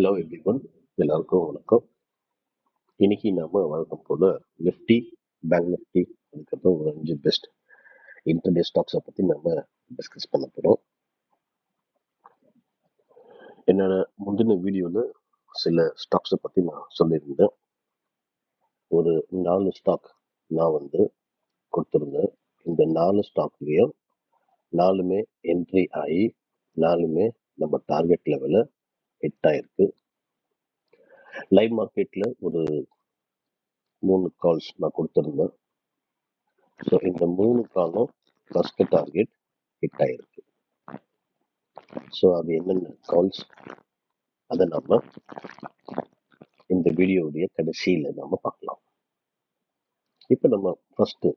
Hello everyone எல்லாருக்கும் வணக்கம். இன்னைக்கு நாம வழக்கம் போல நிஃப்டி பேங்க் நிஃப்டி அதுக்கப்புறம் ஒரு அஞ்சு பெஸ்ட் இன்டர்நெட் ஸ்டாக்ஸை பற்றி நம்ம டிஸ்கஸ் பண்ண போகிறோம் என்னோட முந்தின வீடியோவில் சில ஸ்டாக்ஸை பற்றி நான் சொல்லியிருந்தேன். ஒரு நாலு ஸ்டாக் நான் வந்து கொடுத்துருந்தேன். இந்த நாலு ஸ்டாக்லேயும் நாலுமே என்ட்ரி ஆகி நாலுமே நம்ம டார்கெட் லெவலில் ஹிட் லைவ் மார்க்கெட்டில் ஒரு மூணு கால்ஸ் நான் கொடுத்துருந்தேன். ஸோ இந்த மூணு காலும் ஃபஸ்ட்டு டார்கெட் ஹிட் ஆகிருக்கு ஸோ அது என்னென்ன கால்ஸ் அதை நம்ம இந்த வீடியோவுடைய கடைசியில் நம்ம பார்க்கலாம். இப்போ நம்ம ஃபஸ்ட்டு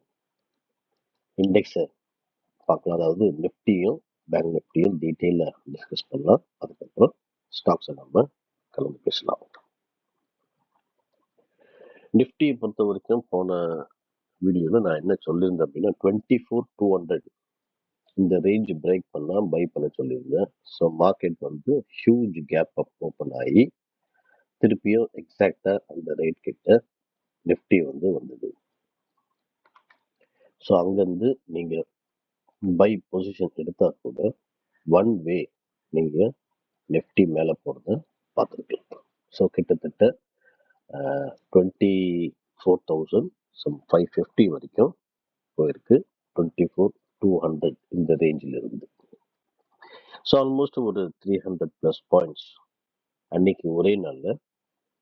இண்டெக்ஸை பார்க்கலாம். அதாவது நிஃப்டியும் பேங்க் நிஃப்டியும் டீட்டெயிலாக டிஸ்கஸ் பண்ணலாம். அதுக்கப்புறம் ஸ்டாக்ஸை நம்ம கலந்து பேசலாம். நிஃப்டியை பொறுத்த வரைக்கும் போன வீடியோவில் நான் என்ன சொல்லியிருந்தேன் அப்படின்னா டுவெண்ட்டி ஃபோர் டூ ஹண்ட்ரட் இந்த ரேஞ்ச் பிரேக் பண்ணால் பை பண்ண சொல்லியிருந்தேன். ஸோ மார்க்கெட் வந்து ஹியூஜ் கேப் அப் ஓப்பன் ஆகி திருப்பியும் எக்ஸாக்டாக அந்த ரேட் கிட்ட நிஃப்டி வந்து வந்தது. ஸோ அங்கேருந்து நீங்கள் பை பொசிஷன் எடுத்தால் கூட ஒன் வே நீங்கள் நிஃப்டி மேலே போகிறத பார்த்துருக்கலாம் ஸோ கிட்டத்தட்ட twenty four thousand some five fifty வரைக்கும் போயிருக்கு. டுவெண்ட்டி ஃபோர் டூ ஹண்ட்ரட் இந்த ரேஞ்சில் இருந்து. ஸோ ஆல்மோஸ்ட் ஒரு த்ரீ ஹண்ட்ரட் ப்ளஸ் பாயிண்ட்ஸ் அன்னைக்கு ஒரே நாளில்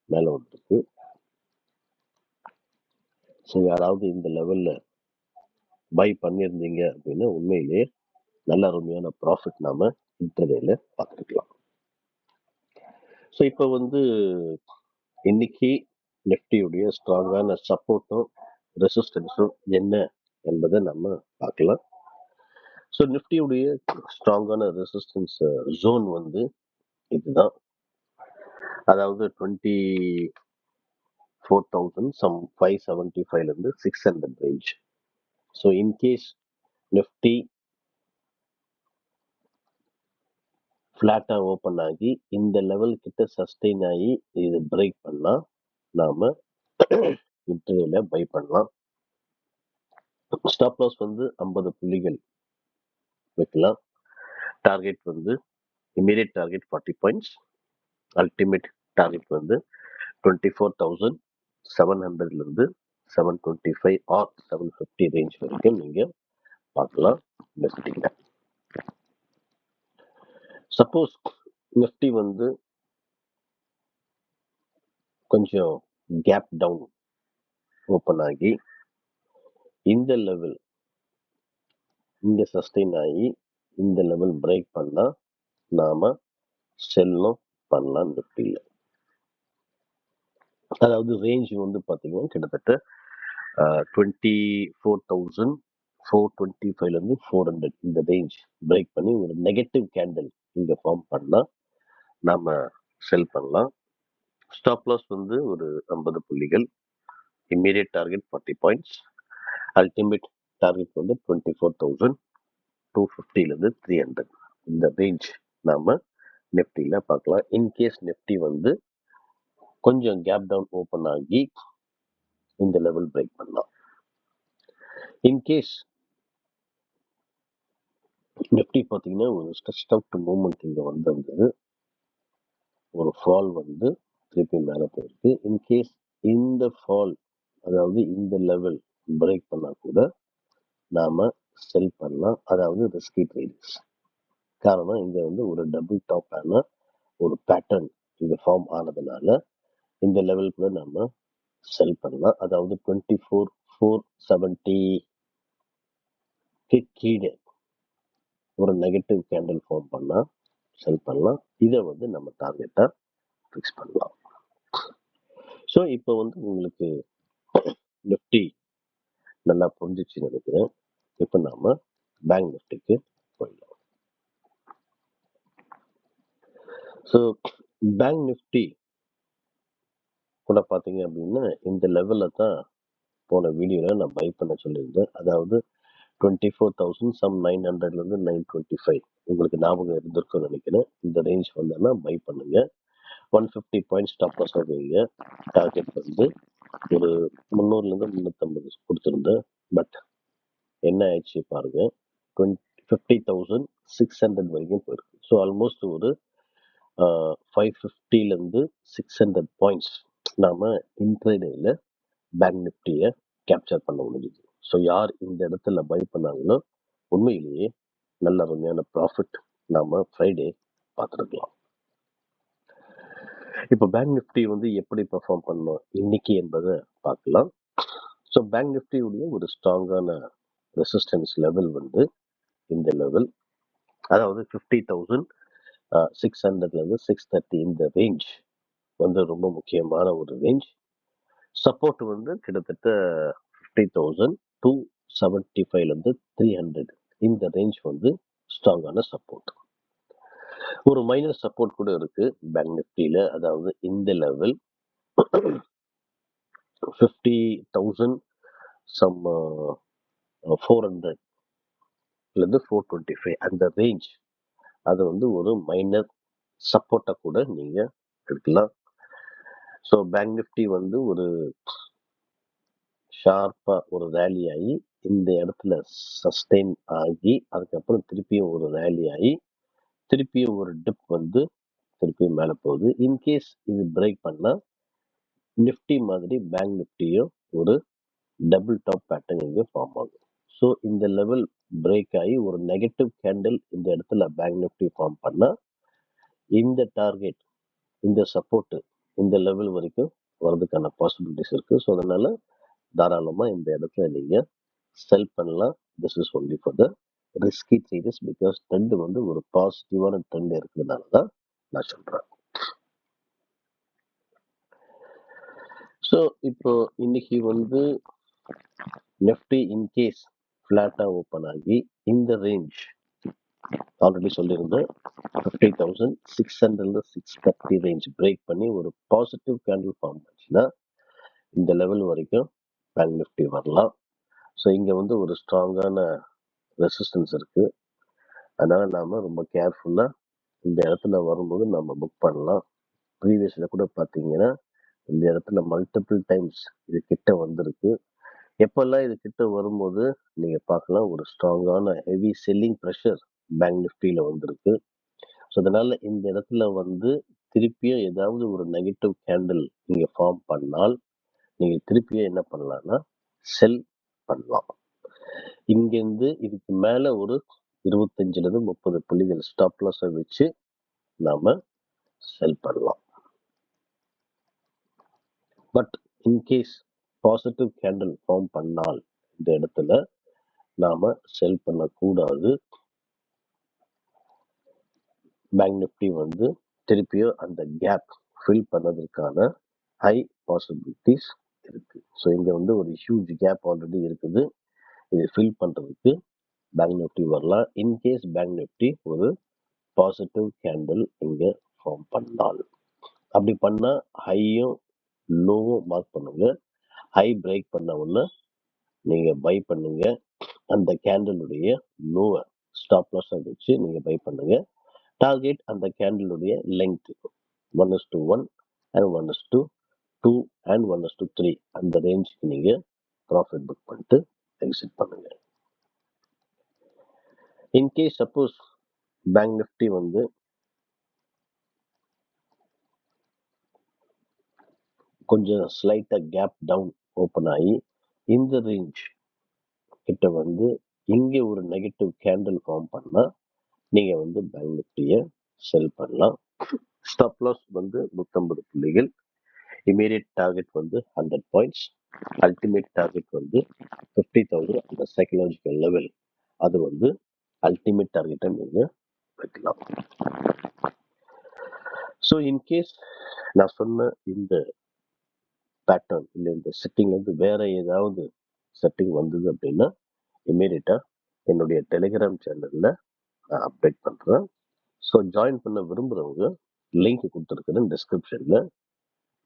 மேலே வந்துருக்கு. ஸோ யாராவது இந்த லெவலில் பை பண்ணியிருந்தீங்க அப்படின்னா உண்மையிலேயே நல்ல அருமையான ப்ராஃபிட் நாம இன்டர்டேல பார்த்துருக்கலாம் ஸோ இப்போ வந்து இன்னைக்கு நிஃப்டியுடைய ஸ்ட்ராங்கான சப்போர்ட்டும் ரெசிஸ்டன்ஸும் என்ன என்பதை நம்ம பார்க்கலாம். ஸோ நிஃப்டியுடைய ஸ்ட்ராங்கான ரெசிஸ்டன்ஸ் ஜோன் வந்து இதுதான். அதாவது twenty four thousand some five seventy ஃபைவ்லேருந்து six hundred range so in case nifty ஃப்ளாட்டாக ஓப்பன் ஆகி இந்த லெவல் கிட்ட சஸ்டெயின் ஆகி இது பிரேக் பண்ணால் நாம் இன்டர்வியூவில் பை பண்ணலாம். ஸ்டாப் லாஸ் வந்து ஐம்பது புள்ளிகள் வைக்கலாம். டார்கெட் வந்து immediate target forty points ultimate target வந்து டுவெண்ட்டி ஃபோர் தௌசண்ட் செவன் ஹண்ட்ரட்லேருந்து seven twenty five or seven fifty range வரைக்கும் நீங்கள் பார்க்கலாம். நிஃப்டியில் சப்போஸ் நிஃப்டி வந்து கொஞ்சம் கேப் டவுன் ஓப்பன் ஆகி இந்த லெவல் இந்த சஸ்டெயின் ஆகி இந்த லெவல் பிரேக் பண்ணா நாம செல்லும் பண்ணலாம் நிஃப்டியில் அதாவது ரேஞ்ச் வந்து பார்த்தீங்கன்னா கிட்டத்தட்ட twenty four thousand four twenty ஃபைவ்லேருந்து ஃபோர் ஹண்ட்ரட் இந்த ரேஞ்ச் பிரேக் பண்ணி ஒரு நெகட்டிவ் கேண்டில் இங்கே ஃபார்ம் பண்ணால் நாம் செல் பண்ணலாம். ஸ்டாப் லாஸ் வந்து ஒரு ஐம்பது புள்ளிகள். Immediate target forty points ultimate target வந்து டுவெண்ட்டி ஃபோர் தௌசண்ட் டூ ஃபிஃப்டிலேருந்து த்ரீ ஹண்ட்ரட் இந்த ரேஞ்ச் நாம் நிஃப்டியில் பார்க்கலாம். இன்கேஸ் நிஃப்டி வந்து கொஞ்சம் கேப் டவுன் ஓப்பன் ஆகி இந்த லெவல் பிரேக் பண்ணலாம். இன்கேஸ் நிஃப்டி பார்த்தீங்கன்னா ஒரு ஸ்ட்ரெஸ்ட் அவுட் மூமெண்ட் இங்கே வந்திருந்தது ஒரு ஃபால் வந்து திருப்பி மேலே போயிருக்கு. இன்கேஸ் இந்த ஃபால் அதாவது இந்த லெவல் பிரேக் பண்ணால் கூட நாம் செல் பண்ணலாம். அதாவது ரிஸ்கி ட்ரேடிங்ஸ் காரணம் இங்கே வந்து ஒரு டபுள் டாப்பான ஒரு பேட்டர்ன் இங்கே ஃபார்ம் ஆனதுனால இந்த லெவல் கூட நம்ம செல் பண்ணலாம். அதாவது டுவெண்ட்டி ஃபோர் ஃபோர் செவன்ட்டி கீழே ஒரு நெகட்டிவ் கேண்டில் ஃபார்ம் பண்ணால் செல் பண்ணலாம். இதை வந்து நம்ம டார்கெட்டாக ஃபிக்ஸ் பண்ணலாம். ஸோ இப்போ வந்து உங்களுக்கு நிஃப்டி நல்லா புரிஞ்சிச்சு நினைக்கிறேன். இப்போ நாம பேங்க் நிஃப்டிக்கு போயிடலாம். ஸோ பேங்க் நிஃப்டி கூட பார்த்தீங்க அப்படின்னா இந்த லெவலில் தான் போன வீடியோவில் நான் பை பண்ண சொல்லியிருந்தேன். அதாவது twenty four thousand some nine ஹண்ட்ரட்லேருந்து நைன் டுவெண்ட்டி ஃபைவ் உங்களுக்கு ஞாபகம் இருந்திருக்கும்னு நினைக்கிறேன். இந்த ரேஞ்ச் வந்தோன்னா பை பண்ணுங்க. One fifty point stop loss வைங்க. டார்கெட் வந்து ஒரு முந்நூறுலேருந்து முந்நூற்றம்பது கொடுத்துருந்தேன். பட் என்ன ஆயிடுச்சு பாருங்கள் twenty fifty thousand six hundred வரைக்கும் போயிருக்கு. ஸோ ஆல்மோஸ்ட் ஒரு ஃபைவ் ஃபிஃப்டிலேருந்து சிக்ஸ் ஹண்ட்ரட் பாயிண்ட்ஸ் நாம் இன்ட்ரேடேயில் பேங்க் நிஃப்டியை கேப்சர் பண்ண முடிஞ்சுது. ஸோ யார் இந்த இடத்துல பை பண்ணாங்களோ உண்மையிலேயே நல்ல அருமையான ப்ராஃபிட் நாம் ஃப்ரைடே பார்த்துருக்கலாம். இப்போ பேங்க் நிஃப்டி வந்து எப்படி பெர்ஃபார்ம் பண்ணோம் இன்னைக்கு என்பதை பார்க்கலாம். ஸோ பேங்க் நிஃப்டியுடைய ஒரு ஸ்ட்ராங்கான ரெசிஸ்டன்ஸ் லெவல் வந்து இந்த லெவல் அதாவது ஃபிஃப்டி தௌசண்ட் சிக்ஸ் ஹண்ட்ரட்லேருந்து சிக்ஸ் தேர்ட்டி இந்த ரேஞ்ச் வந்து ரொம்ப முக்கியமான ஒரு ரேஞ்ச் சப்போர்ட் வந்து கிட்டத்தட்ட ஃபிஃப்டி தௌசண்ட் டூ செவன்ட்டி ஃபைவ்லேருந்து த்ரீ ஹண்ட்ரட் இந்த ரேஞ்ச் வந்து ஸ்ட்ராங்கான சப்போர்ட் ஒரு மைனர் சப்போர்ட் கூட இருக்கு. பேங்க் நிஃப்டியில் அதாவது இந்த level fifty thousand some four ஹண்ட்ரட்லேருந்து ஃபோர் டுவெண்ட்டி ஃபைவ் அந்த ரேஞ்ச் அது வந்து ஒரு மைனர் சப்போர்ட்டாக கூட நீங்கள் எடுக்கலாம். ஸோ பேங்க் நிஃப்டி வந்து ஒரு ஷார்ப்பாக ஒரு ரேலி ஆகி இந்த இடத்துல சஸ்டெயின் ஆகி அதுக்கப்புறம் திருப்பியும் ஒரு ரேலி ஆகி திருப்பியும் ஒரு டிப் வந்து திருப்பியும் மேலே போகுது. இன்கேஸ் இது பிரேக் பண்ணால் நிஃப்டி மாதிரி பேங்க் நிஃப்டியும் ஒரு டபுள் டாப் பேட்டர்ன் இங்கே ஃபார்ம் ஆகும். ஸோ இந்த லெவல் பிரேக் ஆகி ஒரு நெகட்டிவ் கேண்டில் இந்த இடத்துல பேங்க் நிஃப்டி ஃபார்ம் பண்ணால் இந்த டார்கெட் இந்த சப்போர்ட்டு இந்த லெவல் வரைக்கும் வர்றதுக்கான பாசிபிலிட்டிஸ் இருக்குது ஸோ அதனால் தாராளமா இந்த இடத்துல நீங்க செல் பண்ணலாம். This is only for the risky traders because trend வந்து ஒரு பாசிட்டிவான ட்ரெண்ட் இருக்கிறதுனால தான் நான் சொல்றேன். ஸோ இப்போ இன்னைக்கு வந்து நிஃப்டி இன்கேஸ் ஃப்ளாட்டாக ஓப்பன் ஆகி இந்த ரேஞ்ச் ஆல்ரெடி சொல்லியிருந்தேன். ஃபிஃப்டி தௌசண்ட் சிக்ஸ் ஹண்ட்ரட்ல சிக்ஸ் தேர்ட்டி ரேஞ்ச் பிரேக் பண்ணி ஒரு பாசிட்டிவ் கேண்டில் ஃபார்ம் ஆச்சுன்னா இந்த லெவல் வரைக்கும் பேங்க் நிஃப்டி வரலாம். ஸோ இங்கே வந்து ஒரு ஸ்ட்ராங்கான ரெசிஸ்டன்ஸ் இருக்கு. அதனால் நாம் ரொம்ப கேர்ஃபுல்லாக இந்த இடத்துல வரும்போது நம்ம புக் பண்ணலாம். ப்ரீவியஸில் கூட பார்த்தீங்கன்னா இந்த இடத்துல மல்டிபிள் டைம்ஸ் இது கிட்ட வந்திருக்கு. எப்பெல்லாம் இது கிட்ட வரும்போது நீங்கள் பார்க்கலாம் ஒரு ஸ்ட்ராங்கான ஹெவி செல்லிங் ப்ரெஷர் பேங்க் நிஃப்டியில் வந்திருக்கு. ஸோ அதனால் இந்த இடத்துல வந்து திருப்பியும் ஏதாவது ஒரு நெகட்டிவ் கேண்டில் நீங்கள் ஃபார்ம் பண்ணால் நீங்கள் திருப்பியே என்ன பண்ணலாம்னா செல் பண்ணலாம். இங்கேருந்து இதுக்கு மேலே ஒரு இருபத்தஞ்சிலிருந்து முப்பது புள்ளிகள் ஸ்டாப் லாஸை வச்சு நாம் செல் பண்ணலாம். But in case positive candle form பண்ணால் இந்த இடத்துல நாம் செல் பண்ணக்கூடாது. பேங்க் நிஃப்டி வந்து திருப்பியும் அந்த கேப் ஃபில் பண்ணதற்கான ஹை பாசிபிலிட்டிஸ் இருக்கு. ஸோ இங்கே வந்து ஒரு ஹியூஜ் கேப் ஆல்ரெடி இருக்குது. இதை ஃபில் பண்ணுறதுக்கு பேங்க் நிஃப்டி வரலாம். இன்கேஸ் பேங்க் நிஃப்டி ஒரு பாசிட்டிவ் கேண்டில் இங்கே ஃபார்ம் பண்ணால். அப்படி பண்ணால் ஹையும் லோவும் மார்க் பண்ணுங்க. ஹை பிரேக் பண்ண உடனே நீங்கள் பை பண்ணுங்க. அந்த கேண்டிலுடைய லோவை ஸ்டாப் லாஸாக வச்சு நீங்கள் பை பண்ணுங்க. டார்கெட் அந்த கேண்டிலுடைய length one is to one and one is to two and one is to three அந்த ரேஞ்சுக்கு நீங்கள் ப்ராஃபிட் புக் பண்ணிட்டு எக்ஸிட் பண்ணுங்க. In case suppose bank nifty வந்து கொஞ்சம் ஸ்லைட்டாக கேப் டவுன் ஓப்பன் ஆகி இந்த ரேஞ்ச் கிட்ட வந்து இங்கே ஒரு நெகட்டிவ் கேண்டில் ஃபார்ம் பண்ணால் நீங்கள் வந்து பேங்க் நிஃப்டியை செல் பண்ணலாம். ஸ்டாப் லாஸ் வந்து நூற்றம்பது புள்ளிகள் இமீடியட் டார்கெட் வந்து ஹண்ட்ரட் பாயிண்ட்ஸ் அல்டிமேட் டார்கெட் வந்து ஃபிஃப்டி தௌசண்ட் அந்த சைக்கலாஜிக்கல் லெவல் அது வந்து அல்டிமேட் டார்கெட்டை நீங்கள் வைக்கலாம். ஸோ இன்கேஸ் நான் சொன்ன இந்த பேட்டர்ன் இல்லை இந்த செட்டிங் வந்து வேற ஏதாவது செட்டிங் வந்தது அப்படின்னா இமீடியட்டாக என்னுடைய டெலிகிராம் சேனலில் நான் அப்டேட் பண்ணுறேன் ஸோ ஜாயின் பண்ண விரும்புகிறவங்க லிங்க் கொடுத்துருக்குறேன் டிஸ்கிரிப்ஷனில்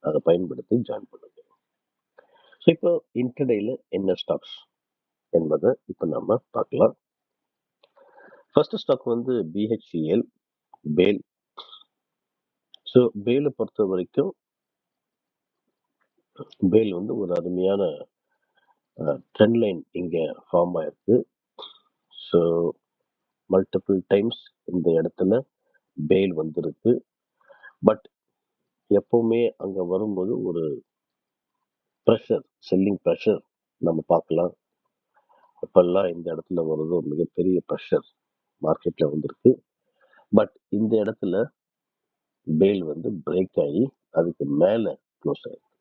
அதை பயன்படுத்தி ஜாயின் பண்ணுங்க. ஸோ இப்போ இன்டர்டேயில் என்ன ஸ்டாக்ஸ் என்பதை இப்போ நம்ம பார்க்கலாம். ஃபர்ஸ்ட் ஸ்டாக் வந்து பிஹெச்சிஎல் பேல் ஸோ பேலை பொறுத்த வரைக்கும் பேல் வந்து ஒரு அருமையான ட்ரெண்ட் லைன் இங்கே ஃபார்ம் ஆயிருக்கு. ஸோ மல்டிபிள் டைம்ஸ் இந்த இடத்துல பேல் வந்திருக்கு. பட் எப்பவுமே அங்கே வரும்போது ஒரு ப்ரெஷர் செல்லிங் ப்ரெஷர் நம்ம பார்க்கலாம். இப்பெல்லாம் இந்த இடத்துல வர்றது ஒரு மிகப்பெரிய ப்ரெஷர் மார்க்கெட்டில் வந்திருக்கு. பட் இந்த இடத்துல பேல் வந்து பிரேக் ஆகி அதுக்கு மேலே க்ளோஸ் ஆயிருக்கு.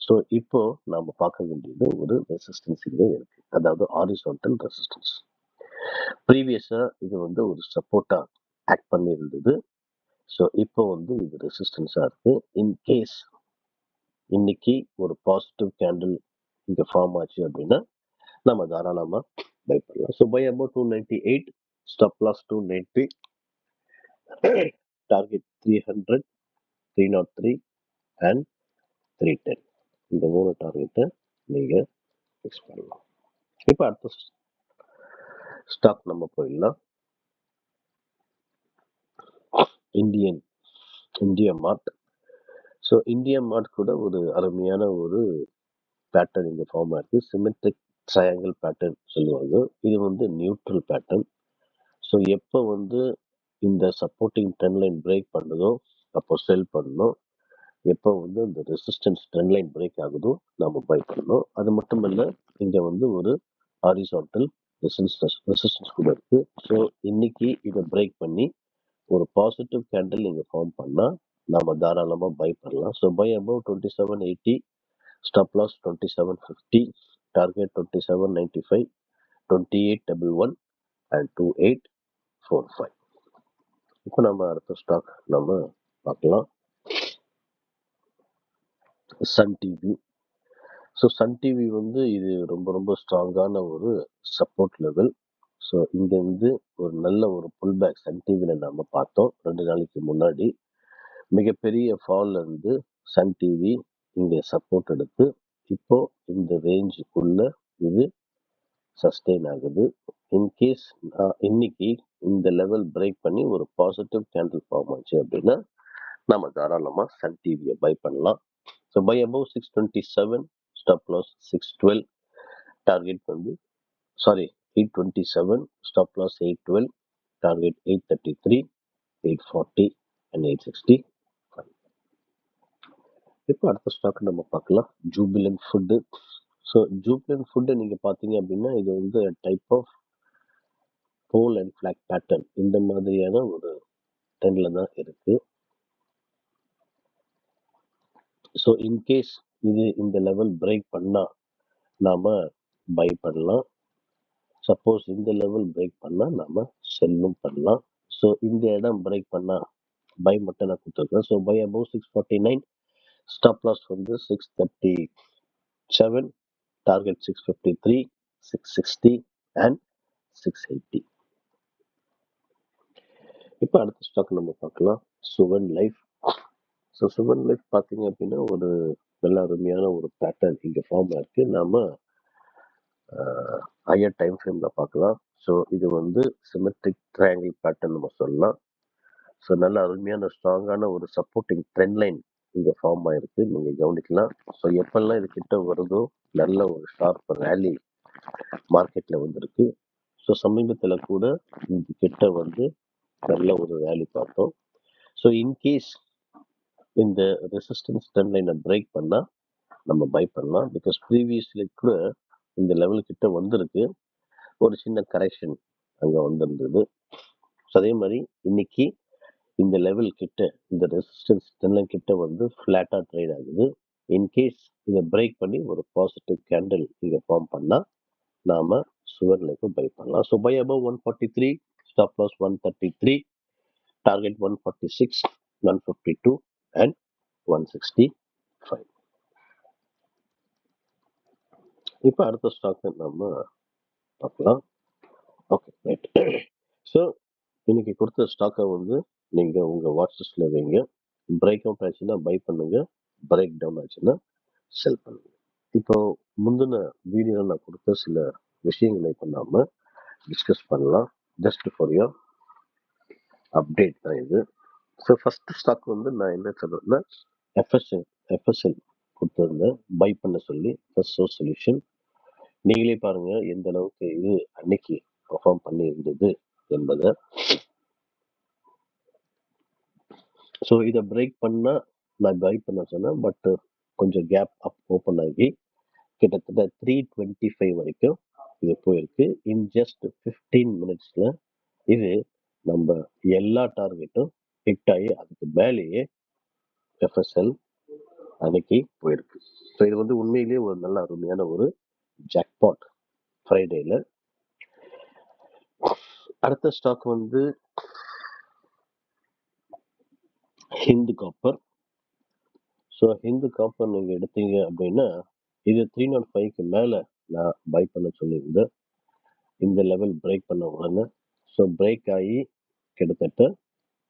ஸோ இப்போ நாம் பார்க்க வேண்டியது ஒரு ரெசிஸ்டன்ஸ் இங்கே இருக்கு. அதாவது ஹாரிசான்டல் ரெசிஸ்டன்ஸ் ப்ரீவியஸாக இது வந்து ஒரு சப்போர்ட்டாக ஆக்ட் பண்ணியிருந்தது. ஸோ இப்போ வந்து இது ரெசிஸ்டன்ஸாக இருக்கு. இன்கேஸ் இன்னைக்கு ஒரு பாசிட்டிவ் கேண்டில் இங்கே ஃபார்ம் ஆச்சு அப்படின்னா நம்ம தாராளமாக பை பண்ணலாம். So buy about two ninety eight stop loss two ninety target three hundred three nought three and three ten இந்த மூணு டார்கெட்டை நீங்கள் ஃபிக்ஸ் பண்ணலாம். இப்போ அடுத்த ஸ்டாக் நம்ம போயிடலாம். இந்தியன் இந்திய மார்ட். ஸோ இந்திய மார்ட் கூட ஒரு அருமையான ஒரு பேட்டர்ன் இங்கே ஃபார்ம் ஆயிருக்கு. சிமெட்ரிக் ட்ரையாங்கிள் பேட்டர்ன் சொல்லுவாங்க. இது வந்து நியூட்ரல் பேட்டர்ன் ஸோ எப்போ வந்து இந்த சப்போர்ட்டிங் ட்ரெண்ட் லைன் பிரேக் பண்ணுதோ அப்போ செல் பண்ணணும். எப்போ வந்து இந்த ரெசிஸ்டன்ஸ் ட்ரெண்ட் லைன் பிரேக் ஆகுதோ நம்ம பை பண்ணணும். அது மட்டும் இல்லை இங்கே வந்து ஒரு ஹாரிசான்டல் ரெசிஸ்டன்ஸ் ரெசிஸ்டன்ஸ் கூட இருக்குது ஸோ இன்னைக்கு இதை பிரேக் பண்ணி ஒரு பாசிட்டிவ் கேண்டில் நீங்கள் ஃபார்ம் பண்ணால் நம்ம தாராளமாக பை பண்ணலாம். So buy above twenty seven eighty stop loss twenty seven fifty target twenty seven ninety five twenty eight double one and two eight four five இப்போ நம்ம அடுத்த ஸ்டாக் நம்ம பார்க்கலாம். Sun TV so Sun TV வந்து இது ரொம்ப ரொம்ப ஸ்ட்ராங்கான ஒரு சப்போர்ட் லெவல் ஸோ இங்கேருந்து ஒரு நல்ல ஒரு புல் பேக் சன் டிவியில் நம்ம பார்த்தோம். ரெண்டு நாளைக்கு முன்னாடி மிகப்பெரிய ஃபால் இருந்து சன் டிவி இங்கே சப்போர்ட் எடுத்து இப்போ இந்த ரேஞ்சுக்குள்ள இது சஸ்டெயின் ஆகுது. இன்கேஸ் இன்னைக்கு இந்த லெவல் பிரேக் பண்ணி ஒரு பாசிட்டிவ் கேண்டில் ஃபார்ம் ஆச்சு அப்படின்னா நம்ம தாராளமாக சன் டிவியை பை பண்ணலாம். So buy above six twenty seven stop loss six twelve target வந்து sorry eight twenty seven stop loss eight twelve target eight thirty three eight forty and eight sixty five இப்போ அடுத்த stock நம்ம பார்க்கலாம். Jubilant food so Jubilant food நீங்கள் பார்த்தீங்க அப்படின்னா இது வந்து type of pole and flag pattern இந்த மாதிரியான ஒரு ட்ரெண்டில் தான் இருக்குது ஸோ இன்கேஸ் இது இந்த லெவல் பிரேக் பண்ணால் நாம் பை பண்ணலாம். சப்போஸ் இந்த லெவல் பிரேக் பண்ணால் நம்ம செல்லும் பண்ணலாம். ஸோ இந்த இடம் பிரேக் பண்ணால் பை மட்டும் நான் கொடுத்துருக்கேன். So buy above six forty nine stop loss வந்து six thirty seven target six fifty three six sixty and six eighty இப்போ அடுத்த ஸ்டாக் நம்ம பார்க்கலாம். Suven life so Suven life பார்த்தீங்க அப்படின்னா ஒரு நல்ல அருமையான ஒரு பேட்டர்ன் இங்கே ஃபார்ம் ஆயிருக்கு நாம ஹையர் டைம் ஃப்ரேமில் பார்க்கலாம். ஸோ இது வந்து சிமெட்ரிக் ட்ரையாங்கிள் பேட்டர்ன் நம்ம சொல்லலாம். ஸோ நல்ல அருமையான ஸ்ட்ராங்கான ஒரு சப்போர்ட்டிங் ட்ரெண்ட் லைன் இங்கே ஃபார்ம் ஆயிருக்கு. நீங்கள் கவனிக்கலாம். ஸோ எப்பெல்லாம் இது கிட்ட வருதோ நல்ல ஒரு ஷார்ப் ரேலி மார்க்கெட்டில் வந்திருக்கு. ஸோ சமீபத்தில் கூட இது கிட்ட வந்து நல்ல ஒரு ரேலி பார்த்தோம். ஸோ இன்கேஸ் இந்த ரெசிஸ்டன்ஸ் ட்ரெண்ட் லைனை பிரேக் பண்ணால் நம்ம பை பண்ணலாம். பிகாஸ் ப்ரீவியஸ்லி கூட இந்த லெவல் கிட்ட வந்திருக்கு. ஒரு சின்ன கரெக்ஷன் அங்கே வந்திருந்தது. ஸோ அதே மாதிரி இன்னைக்கு இந்த லெவல் கிட்ட இந்த ரெசிஸ்டன்ஸ் ட்ரெண்ட் கிட்ட வந்து ஃப்ளாட்டாக ட்ரேட் ஆகுது. இன்கேஸ் இதை பிரேக் பண்ணி ஒரு பாசிட்டிவ் கேண்டில் இங்கே ஃபார்ம் பண்ணால் நாம் சுவர்களுக்கு பை பண்ணலாம் so buy above one forty three stop loss one thirty three target one forty six one fifty two and one sixty five இப்போ அடுத்த ஸ்டாக் நம்ம பார்க்கலாம். ஓகே ரைட் ஸோ இன்னைக்கு கொடுத்த ஸ்டாக்கை வந்து நீங்கள் உங்கள் வாட்ஸ்அப்பில் வைங்க. பிரேக் அவுட் ஆச்சுன்னா பை பண்ணுங்க. பிரேக் டவுன் ஆச்சுன்னா செல் பண்ணுங்க. இப்போ முந்தின வீடியோவில் நான் கொடுத்த சில விஷயங்களை இப்போ நாம டிஸ்கஸ் பண்ணலாம். ஜஸ்ட் ஃபார் யோர் அப்டேட் தான் இது. ஸோ ஃபஸ்ட்டு ஸ்டாக் வந்து நான் என்ன சொல்றேன்னா எஃப்எஸ்எல் எஃப்எஸ்எல் கொடுத்துருந்தேன் பை பண்ண சொல்லி ஃபர்ஸ்ட் சோர்ஸ் சொல்யூஷன் நீங்களே பாருங்க எந்த அளவுக்கு இது அன்னைக்கு பர்ஃபார்ம் பண்ணி இருந்தது என்பதை. ஸோ இதை பிரேக் பண்ணால் நான் பை பண்ண சொன்னேன் பட் கொஞ்சம் கேப் அப் ஓப்பன் ஆகி கிட்டத்தட்ட த்ரீ டுவெண்ட்டி ஃபைவ் வரைக்கும் இது போயிருக்கு. இன் ஜஸ்ட் ஃபிஃப்டீன் மினிட்ஸில் இது நம்ம எல்லா டார்கெட்டும் ஹிட் ஆகி அதுக்கு மேலேயே எஃப்எஸ்எல் அன்னைக்கு போயிருக்கு. ஸோ இது வந்து உண்மையிலேயே ஒரு நல்ல அருமையான ஒரு ஜாக்பாட் ஃப்ரைடேல அடுத்த ஸ்டாக் வந்து Hindu copper so Hindu copper நீங்கள் எடுத்தீங்க அப்படின்னா இது த்ரீ நாட் ஃபைவ்க்கு மேலே நான் பை பண்ண சொல்லியிருந்தேன். இந்த லெவல் பிரேக் பண்ண உடனே. ஸோ பிரேக் ஆகி கிட்டத்தட்ட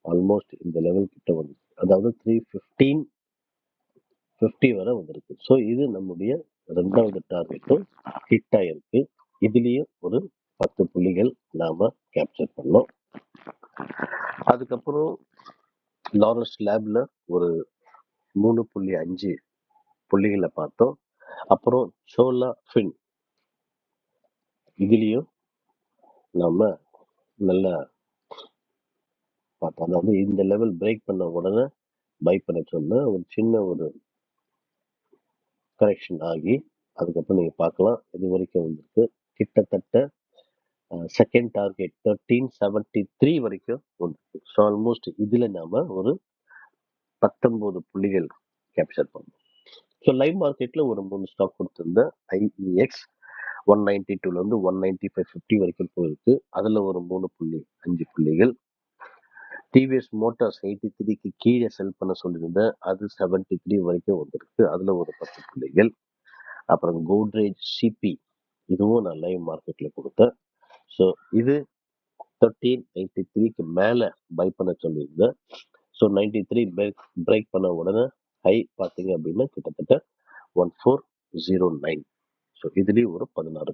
ஆல்மோஸ்ட் இந்த லெவல் கிட்ட வந்து அதாவது த்ரீ ஃபிஃப்டீன் ஃபிஃப்டி வரை வந்திருக்கு. ஸோ இது நம்முடைய ரெண்டாவது டார்கெட்டும் ஹிட் ஆகிருக்கு இதுலேயும் ஒரு பத்து புள்ளிகள் நாம கேப்சர் பண்ணோம். அதுக்கப்புறம் லாரன்ஸ் லேப்ல ஒரு மூணு புள்ளி அஞ்சு புள்ளிகளை பார்த்தோம். அப்புறம் சோலா ஃபின் இதுலேயும் நாம் நல்லா பார்த்தோம். அதாவது இந்த லெவல் பிரேக் பண்ண உடனே பை பண்ண சொன்ன ஒரு சின்ன ஒரு கரெக்ஷன் ஆகி அதுக்கப்புறம் நீங்கள் பார்க்கலாம். இது வரைக்கும் வந்திருக்கு. கிட்டத்தட்ட second target thirteen seventy three வரைக்கும் வந்திருக்கு. ஸோ ஆல்மோஸ்ட் இதில் நாம் ஒரு பத்தொன்பது புள்ளிகள் கேப்சர் பண்ணோம். ஸோ லைவ் மார்க்கெட்டில் ஒரு மூணு ஸ்டாக் கொடுத்துருந்தேன் ஐஇஎக்ஸ் ஒன் நைன்டி டூலேருந்து ஒன் நைன்டி ஃபைவ் ஃபிஃப்டி வரைக்கும் போயிருக்கு. அதில் ஒரு மூணு புள்ளி அஞ்சு புள்ளிகள். டிவிஎஸ் மோட்டார்ஸ் எயிட்டி த்ரீக்கு கீழே செல் பண்ண சொல்லியிருந்தேன் அது செவன்டி த்ரீ வரைக்கும் வந்திருக்கு. அதில் ஒரு பத்து புள்ளிகள். அப்புறம் கோட்ரேஜ் சிபி இதுவும் நான் லைவ் மார்க்கெட்டில் கொடுத்தேன். ஸோ இது தேர்ட்டீன் நைன்டி த்ரீக்கு மேலே பை பண்ண சொல்லியிருந்தேன் so ninety three break break பண்ண உடனே ஹை பார்த்தீங்க அப்படின்னா கிட்டத்தட்ட one four zero nine so இதுலேயும் ஒரு பதினாறு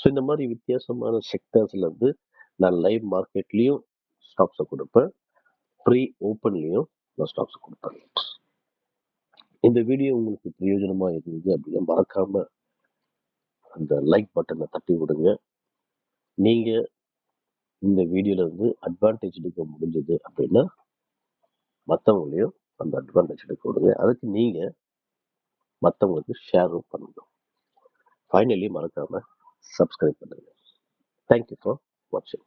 ஸோ இந்த மாதிரி வித்தியாசமான செக்டர்ஸ்லேருந்து நான் லைவ் மார்க்கெட்லேயும் ஸ்டாப்ஸை கொடுப்பேன். ப்ரீ ஓப்பன்லேயும் நான் ஸ்டாப்ஸை கொடுப்பேன். இந்த வீடியோ உங்களுக்கு பிரயோஜனமாக இருந்தது அப்படின்னா மறக்காம அந்த லைக் பட்டனை தட்டி விடுங்க. நீங்கள் இந்த வீடியோவில் வந்து அட்வான்டேஜ் எடுக்க முடிஞ்சது அப்படின்னா மற்றவங்களையும் அந்த அட்வான்டேஜ் எடுக்க விடுங்க. அதுக்கு நீங்கள் மற்றவங்களுக்கு ஷேரும் பண்ணணும். ஃபைனலி மறக்காமல் சப்ஸ்கிரைப் பண்ணுங்கள் தேங்க்யூ ஃபார் வாட்சிங்